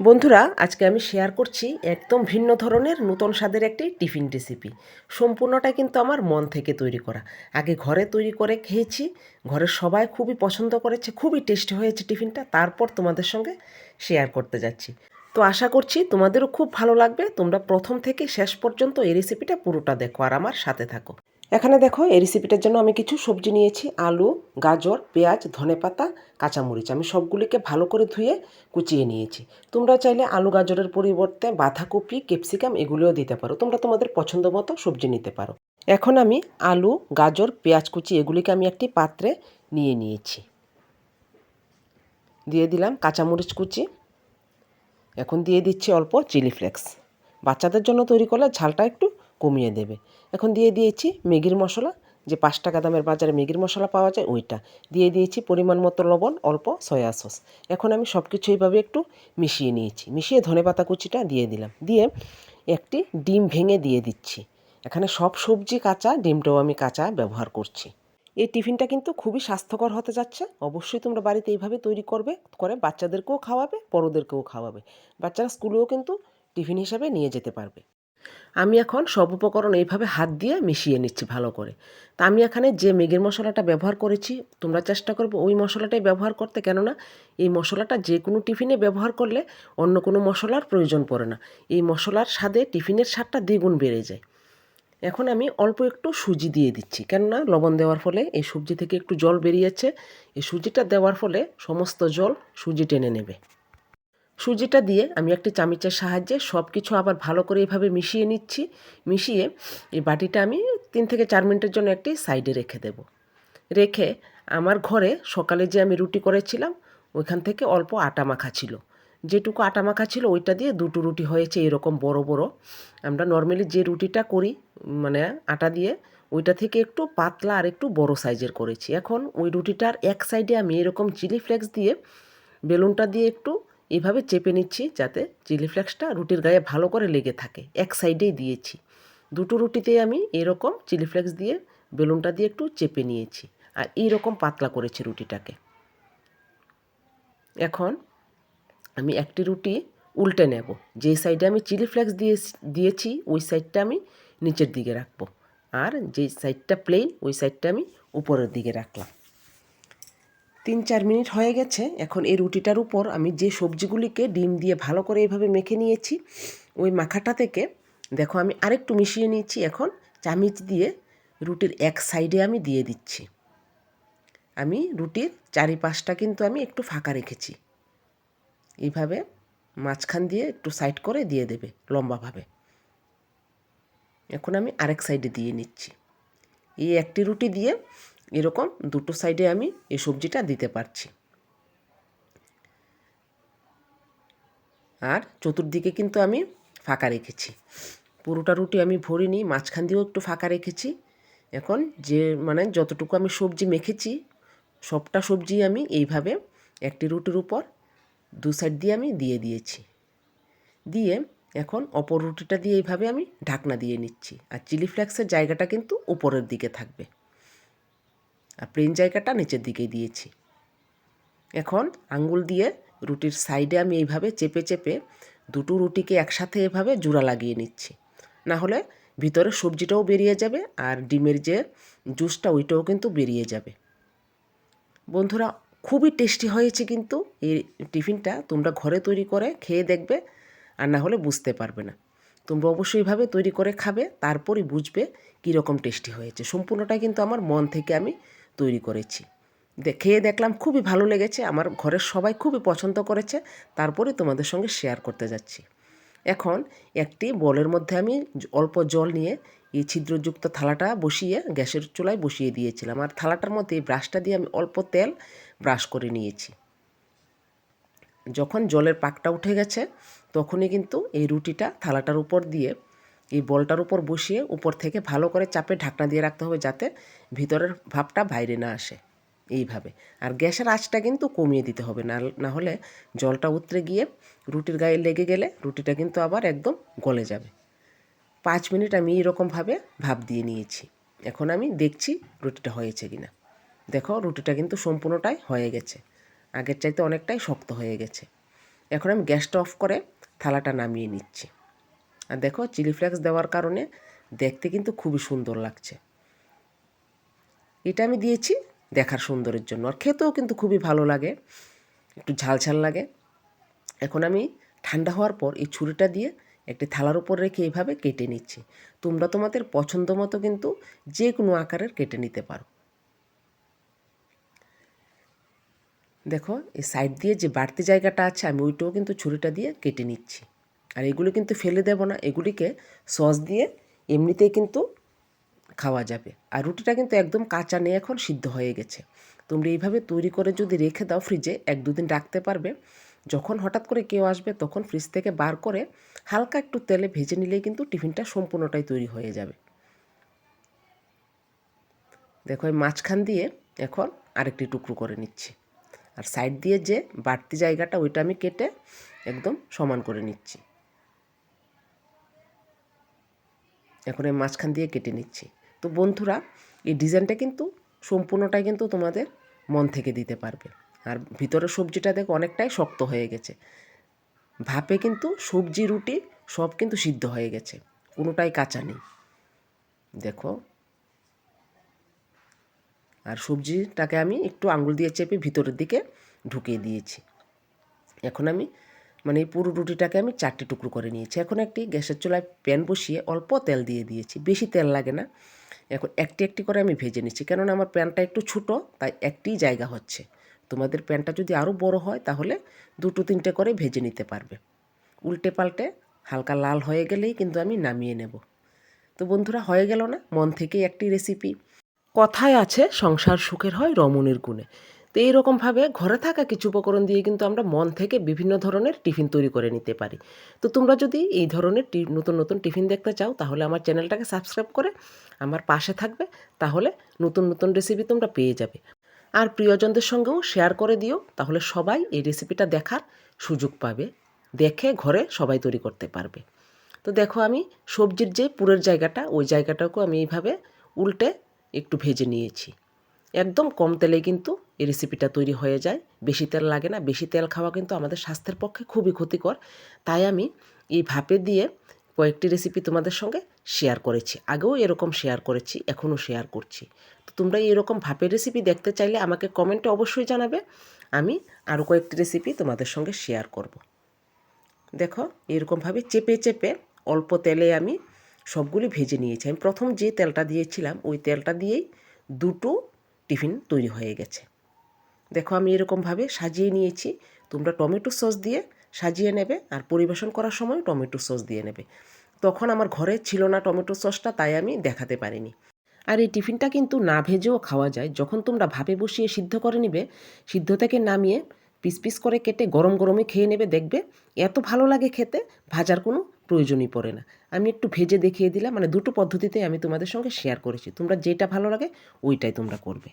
বন্ধুরা, আজকে আমি শেয়ার করছি একদম ভিন্ন ধরনের নূতন স্বাদের একটি টিফিন রেসিপি সম্পূর্ণটা কিন্তু আমার মন থেকে তৈরি করা। আগে ঘরে তৈরি করে খেয়েছি, ঘরের সবাই খুবই পছন্দ করেছে, খুবই টেস্টি হয়েছে টিফিনটা, তারপর তোমাদের সঙ্গে শেয়ার করতে যাচ্ছি। তো আশা করছি তোমাদেরও খুব ভালো লাগবে, তোমরা প্রথম থেকে শেষ পর্যন্ত এই রেসিপিটা পুরোটা দেখো আর আমার সাথে থাকো। এখানে দেখো, এই রেসিপিটার জন্য আমি কিছু সবজি নিয়েছি, আলু, গাজর, পেঁয়াজ, ধনেপাতা, কাঁচামরিচ। আমি সবগুলিকে ভালো করে ধুয়ে কুচিয়ে নিয়েছি। তোমরা চাইলে আলু, গাজরের পরিবর্তে বাঁধাকপি, ক্যাপসিকাম এগুলিও দিতে পারো। তোমরা তোমাদের পছন্দ মতো সবজি নিতে পারো। এখন আমি আলু, গাজর, পেঁয়াজ কুচি এগুলিকে আমি একটি পাত্রে নিয়ে নিয়েছি। দিয়ে দিলাম কাঁচামরিচ কুচি। এখন দিয়ে দিচ্ছি অল্প চিলি ফ্লেক্স। বাচ্চাদের জন্য তৈরি করলে ঝালটা একটু কমিয়ে দেবে। এখন দিয়ে দিয়েছি ম্যাগির মশলা, যে পাঁচ টাকা দামের বাজারে ম্যাগির মশলা পাওয়া যায় ওইটা। দিয়ে দিয়েছি পরিমাণ মতো লবণ, অল্প সয়া সস। এখন আমি সব কিছু এইভাবে একটু মিশিয়ে নিয়েছি। মিশিয়ে ধনেপাতা কুচিটা দিয়ে দিলাম। দিয়ে একটি ডিম ভেঙে দিয়ে দিচ্ছি। এখানে সব সবজি কাঁচা, ডিমটাও আমি কাঁচা ব্যবহার করছি। এই টিফিনটা কিন্তু খুবই স্বাস্থ্যকর হতে যাচ্ছে। অবশ্যই তোমরা বাড়িতে এইভাবে তৈরি করবে, করে বাচ্চাদেরকেও খাওয়াবে, বড়োদেরকেও খাওয়াবে। বাচ্চারা স্কুলেও কিন্তু টিফিন হিসাবে নিয়ে যেতে পারবে। আমি এখন সব উপকরণ এইভাবে হাত দিয়ে মিশিয়ে নিচ্ছি ভালো করে। তা আমি এখানে যে ম্যাগির মশলাটা ব্যবহার করেছি, তোমরা চেষ্টা করবে ওই মশলাটাই ব্যবহার করতে। কেননা এই মশলাটা যে কোনো টিফিনে ব্যবহার করলে অন্য কোনো মশলার প্রয়োজন পড়ে না। এই মশলার স্বাদে টিফিনের স্বাদটা দ্বিগুণ বেড়ে যায়। এখন আমি অল্প একটু সুজি দিয়ে দিচ্ছি। কেননা লবণ দেওয়ার ফলে এই সবজি থেকে একটু জল বেরিয়েছে। এই সুজিটা দেওয়ার ফলে সমস্ত জল সুজি টেনে নেবে। সুজিটা দিয়ে আমি একটি চামিচের সাহায্যে সব কিছু আবার ভালো করে এইভাবে মিশিয়ে নিচ্ছি। মিশিয়ে এই বাটিটা আমি তিন থেকে চার মিনিটের জন্য একটি সাইডে রেখে দেব। রেখে আমার ঘরে সকালে যে আমি রুটি করেছিলাম, ওইখান থেকে অল্প আটা মাখা ছিল। যেটুকু আটা মাখা ছিল, ওইটা দিয়ে দুটো রুটি হয়েছে এরকম বড় বড়। আমরা নর্মালি যে রুটিটা করি মানে আটা দিয়ে, ওইটা থেকে একটু পাতলা আর একটু বড় সাইজের করেছি। এখন ওই রুটিটার এক সাইডে আমি এরকম চিলি ফ্লেক্স দিয়ে, বেলুনটা দিয়ে একটু এভাবে চেপে নিচ্ছি যাতে চিলি ফ্লেক্সটা রুটির গায়ে ভালো করে লেগে থাকে। এক সাইডেই দিয়েছি। দুটো রুটিতে আমি এরকম চিলি ফ্লেক্স দিয়ে বেলুনটা দিয়ে একটু চেপে নিয়েছি আর এইরকম পাতলা করেছি রুটিটাকে। এখন আমি একটি রুটি উল্টে নেব। যে সাইডে আমি চিলি ফ্লেক্স দিয়ে দিয়েছি, ওই সাইডটা আমি নিচের দিকে রাখব। আর যে সাইডটা প্লেন ওই সাইডটা আমি উপরের দিকে রাখলাম। তিন চার মিনিট হয়ে গেছে। এখন এই রুটিটার উপর আমি যে সবজিগুলিকে ডিম দিয়ে ভালো করে এইভাবে মেখে নিয়েছি, ওই মাখাটা থেকে দেখো আমি আরেকটু মিশিয়ে নিয়েছি। এখন চামিচ দিয়ে রুটির এক সাইডে আমি দিয়ে দিচ্ছি। আমি রুটির চারিপাশটা কিন্তু আমি একটু ফাঁকা রেখেছি। এইভাবে মাঝখান দিয়ে একটু সাইড করে দিয়ে দেবে লম্বাভাবে। এখন আমি আরেক সাইডে দিয়ে নিচ্ছি। এই একটি রুটি দিয়ে এরকম দুটো সাইডে আমি এই সবজিটা দিতে পারছি। আর চতুর্দিকে কিন্তু আমি ফাঁকা রেখেছি। পুরোটা রুটি আমি ভরিনি, মাঝখান দিয়েও একটু ফাঁকা রেখেছি। এখন যে মানে যতটুকু আমি সবজি মেখেছি, সবটা সবজি আমি এইভাবে একটি রুটির উপর দু সাইড দিয়ে আমি দিয়ে দিয়েছি। দিয়ে এখন অপর রুটিটা দিয়ে এইভাবে আমি ঢাকনা দিয়ে নিচ্ছি। আর চিলি ফ্লেক্সের জায়গাটা কিন্তু উপরের দিকে থাকবে। আর প্লেন জায়গাটা নিচের দিকে দিয়েছি। এখন আঙ্গুল দিয়ে রুটির সাইডে আমি এইভাবে চেপে চেপে দুটো রুটিকে একসাথে এভাবে জোড়া লাগিয়ে নিচ্ছি। না হলে ভিতরে সবজিটাও বেরিয়ে যাবে আর ডিমের যে জুসটা, ওইটাও কিন্তু বেরিয়ে যাবে। বন্ধুরা, খুবই টেস্টি হয়েছে কিন্তু এই টিফিনটা। তোমরা ঘরে তৈরি করে খেয়ে দেখবে, আর না হলে বুঝতে পারবে না। তোমরা অবশ্যই এইভাবে তৈরি করে খাবে, তারপরই বুঝবে কীরকম টেস্টি হয়েছে। সম্পূর্ণটাই কিন্তু আমার মন থেকে আমি তৈরি করেছি। খেয়ে দেখলাম খুবই ভালো লেগেছে, আমার ঘরের সবাই খুবই পছন্দ করেছে, তারপরে তোমাদের সঙ্গে শেয়ার করতে যাচ্ছি। এখন একটি বলের মধ্যে আমি অল্প জল নিয়ে এই ছিদ্রযুক্ত থালাটা বসিয়ে গ্যাসের চুলায় বসিয়ে দিয়েছিলাম। আর থালাটার মধ্যে ব্রাশটা দিয়ে আমি অল্প তেল ব্রাশ করে নিয়েছি। যখন জলের পাকটা উঠে গেছে, তখনই কিন্তু এই রুটিটা থালাটার উপর দিয়ে এই বলটার উপর বসিয়ে উপর থেকে ভালো করে চাপে ঢাকনা দিয়ে রাখতে হবে যাতে ভিতরের ভাবটা বাইরে না আসে। এইভাবে। আর গ্যাসের আঁচটা কিন্তু কমিয়ে দিতে হবে, না না হলে জলটা উতরে গিয়ে রুটির গায়ে লেগে গেলে রুটিটা কিন্তু আবার একদম গলে যাবে। পাঁচ মিনিট আমি এইরকমভাবে ভাপ দিয়ে নিয়েছি। এখন আমি দেখছি রুটিটা হয়েছে কিনা। দেখো, রুটিটা কিন্তু সম্পূর্ণটাই হয়ে গেছে। আগের চাইতে অনেকটাই শক্ত হয়ে গেছে। এখন আমি গ্যাসটা অফ করে থালাটা নামিয়ে নিচ্ছি। আর দেখো চিলি ফ্লেক্স দেওয়ার কারণে দেখতে কিন্তু খুবই সুন্দর লাগছে। এটা আমি দিয়েছি দেখার সুন্দরের জন্য। আর খেতেও কিন্তু খুবই ভালো লাগে, একটু ঝাল ঝাল লাগে। এখন আমি ঠান্ডা হওয়ার পর এই ছুরিটা দিয়ে একটি থালার উপর রেখে এইভাবে কেটে নিচ্ছি। তোমরা তোমাদের পছন্দ মতো কিন্তু যে কোনো আকারের কেটে নিতে পারো। দেখো, এই সাইড দিয়ে যে বাড়তি জায়গাটা আছে, আমি ওইটাও কিন্তু ছুরিটা দিয়ে কেটে নিচ্ছি। আর এগুলো কিন্তু ফেলে দেব না, এগুলিকে সস দিয়ে এমনিতেই কিন্তু খাওয়া যাবে। আর রুটিটা কিন্তু একদম কাঁচা নেই এখন, সিদ্ধ হয়ে গেছে। তোমরা এইভাবে তৈরি করে যদি রেখে দাও ফ্রিজে এক দুদিন রাখতে পারবে। যখন হঠাৎ করে কেউ আসবে, তখন ফ্রিজ থেকে বার করে হালকা একটু তেলে ভেজে নিলেই কিন্তু টিফিনটা সম্পূর্ণটাই তৈরি হয়ে যাবে। দেখো মাঝখান দিয়ে এখন আরেকটি টুকরো করে নিচ্ছি। আর সাইড দিয়ে যে বাড়তি জায়গাটা, ওইটা আমি কেটে একদম সমান করে নিচ্ছি। এখন এই মাঝখান দিয়ে কেটে নিচ্ছি। তো বন্ধুরা, এই ডিজাইনটা কিন্তু সম্পূর্ণটাই কিন্তু তোমাদের মন থেকে দিতে পারবে। আর ভিতরের সবজিটা দেখো অনেকটাই শক্ত হয়ে গেছে। ভাপে কিন্তু সবজি, রুটি সব কিন্তু সিদ্ধ হয়ে গেছে। কোনোটাই কাঁচা নেই। দেখো। আর সবজিটাকে আমি একটু আঙুল দিয়ে চেপে ভিতরের দিকে ঢুকিয়ে দিয়েছি। এখন আমি মানে এই পুরো রুটিটাকে আমি চারটে টুকরো করে নিয়েছি। এখন একটি গ্যাসের চুলায় প্যান বসিয়ে অল্প তেল দিয়ে দিয়েছি। বেশি তেল লাগে না। এখন একটি একটি করে আমি ভেজে নিচ্ছি। কেননা আমার প্যানটা একটু ছোটো, তাই একটি জায়গা হচ্ছে। তোমাদের প্যানটা যদি আরও বড় হয়, তাহলে দুটো তিনটে করে ভেজে নিতে পারবে। উল্টে পাল্টে হালকা লাল হয়ে গেলেই কিন্তু আমি নামিয়ে নেব। তো বন্ধুরা, হয়ে গেল না? মন থেকেই একটি রেসিপি কথায় আছে, সংসার সুখের হয় রমণীর গুণে। তো এইরকমভাবে ঘরে থাকা কিছু উপকরণ দিয়ে কিন্তু আমরা মন থেকে বিভিন্ন ধরনের টিফিন তৈরি করে নিতে পারি। তো তোমরা যদি এই ধরনের নতুন নতুন টিফিন দেখতে চাও, তাহলে আমার চ্যানেলটাকে সাবস্ক্রাইব করে আমার পাশে থাকবে, তাহলে নতুন নতুন রেসিপি তোমরা পেয়ে যাবে। আর প্রিয়জনদের সঙ্গেও শেয়ার করে দিও, তাহলে সবাই এই রেসিপিটা দেখার সুযোগ পাবে, দেখে ঘরে সবাই তৈরি করতে পারবে। তো দেখো আমি সবজির যে পুরের জায়গাটা, ওই জায়গাটাকেও আমি এইভাবে উল্টে একটু ভেজে নিয়েছি। একদম কম তেলে কিন্তু এই রেসিপিটা তৈরি হয়ে যায়। বেশি তেল লাগে না। বেশি তেল খাওয়া কিন্তু আমাদের স্বাস্থ্যের পক্ষে খুবই ক্ষতিকর। তাই আমি এই ভাপে দিয়ে কয়েকটি রেসিপি তোমাদের সঙ্গে শেয়ার করেছি। আগেও এরকম শেয়ার করেছি, এখনও শেয়ার করছি। তো তোমরা এরকম ভাপের রেসিপি দেখতে চাইলে আমাকে কমেন্টে অবশ্যই জানাবে। আমি আরও কয়েকটি রেসিপি তোমাদের সঙ্গে শেয়ার করব। দেখো, এরকমভাবে চেপে চেপে অল্প তেলে আমি সবগুলি ভেজে নিয়েছি। আমি প্রথম যে তেলটা দিয়েছিলাম, ওই তেলটা দিয়েই দুটো টিফিন তৈরি হয়ে গেছে। দেখো আমি এরকমভাবে সাজিয়ে নিয়েছি। তোমরা টমেটো সস দিয়ে সাজিয়ে নেবে আর পরিবেশন করার সময় টমেটো সস দিয়ে নেবে। তখন আমার ঘরে ছিল না টমেটো সসটা, তাই আমি দেখাতে পারিনি। আর এই টিফিনটা কিন্তু না ভেজেও খাওয়া যায়। যখন তোমরা ভাপে বসিয়ে সিদ্ধ করে নিবে, সিদ্ধ থেকে নামিয়ে পিস পিস করে কেটে গরম গরমে খেয়ে নেবে, দেখবে এত ভালো লাগে খেতে, ভাজার কোনো প্রয়োজনই পড়ে না। আমি একটু ভেজে দেখিয়ে দিলাম। মানে দুটো পদ্ধতিতে আমি তোমাদের সঙ্গে শেয়ার করেছি। তোমরা যেটা ভালো লাগে, ওইটাই তোমরা করবে।